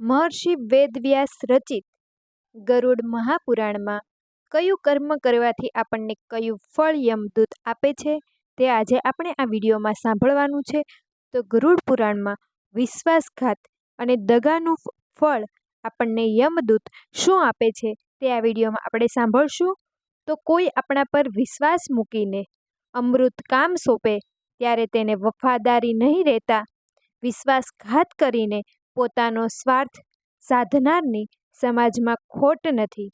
મહર્ષિ વેદવ્યાસ રચિત ગરુડ મહાપુરાણમાં કયું કર્મ કરવાથી આપણને કયું ફળ યમદૂત આપે છે તે આજે આપણે આ વિડીયોમાં સાંભળવાનું છે. તો ગરુડ પુરાણમાં વિશ્વાસઘાત અને દગાનું ફળ આપણને યમદૂત શું આપે છે તે આ વિડીયોમાં આપણે સાંભળશું. તો કોઈ આપણા પર વિશ્વાસ મૂકીને અમૃત કામ સોંપે ત્યારે તેને વફાદારી નહીં રહેતા વિશ્વાસઘાત કરીને પોતાનો સ્વાર્થ સાધનારની સમાજમાં ખોટ નથી.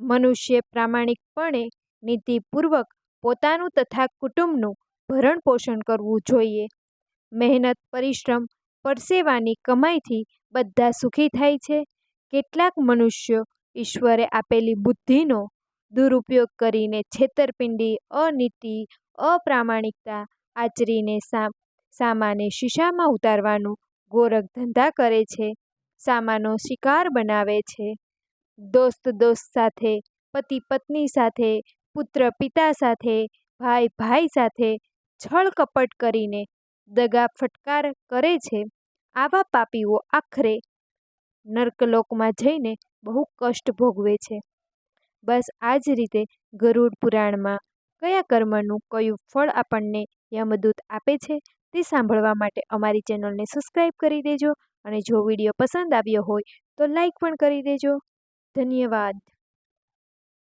મનુષ્ય પ્રામાણિકપણે નીતિપૂર્વક પોતાનું તથા કુટુંબનું ભરણ પોષણ કરવું જોઈએ. મહેનત, પરિશ્રમ, પરસેવાની કમાઈથી બધા સુખી થાય છે. કેટલાક મનુષ્યો ઈશ્વરે આપેલી બુદ્ધિનો દુરુપયોગ કરીને છેતરપિંડી, અનીતિ, અપ્રામાણિકતા આચરીને સામાને શીશામાં ઉતારવાનું ગોરખ ધંધા કરે છે, સામાનો શિકાર બનાવે છે. દોસ્ત દોસ્ત સાથે, પતિ પત્ની સાથે, પુત્ર પિતા સાથે, ભાઈ ભાઈ સાથે છળ કપટ કરીને દગા ફટકાર કરે છે. આવા પાપીઓ આખરે નર્કલોકમાં જઈને બહુ કષ્ટ ભોગવે છે. બસ આ જ રીતે ગરુડ પુરાણમાં કયા કર્મનું કયું ફળ આપણને યમદૂત આપે છે? તે સાંભળવા માટે અમારી ચેનલને સબસ્ક્રાઈબ કરી દેજો અને જો વીડિયો પસંદ આવ્યો હોય તો લાઈક પણ કરી દેજો. ધન્યવાદ.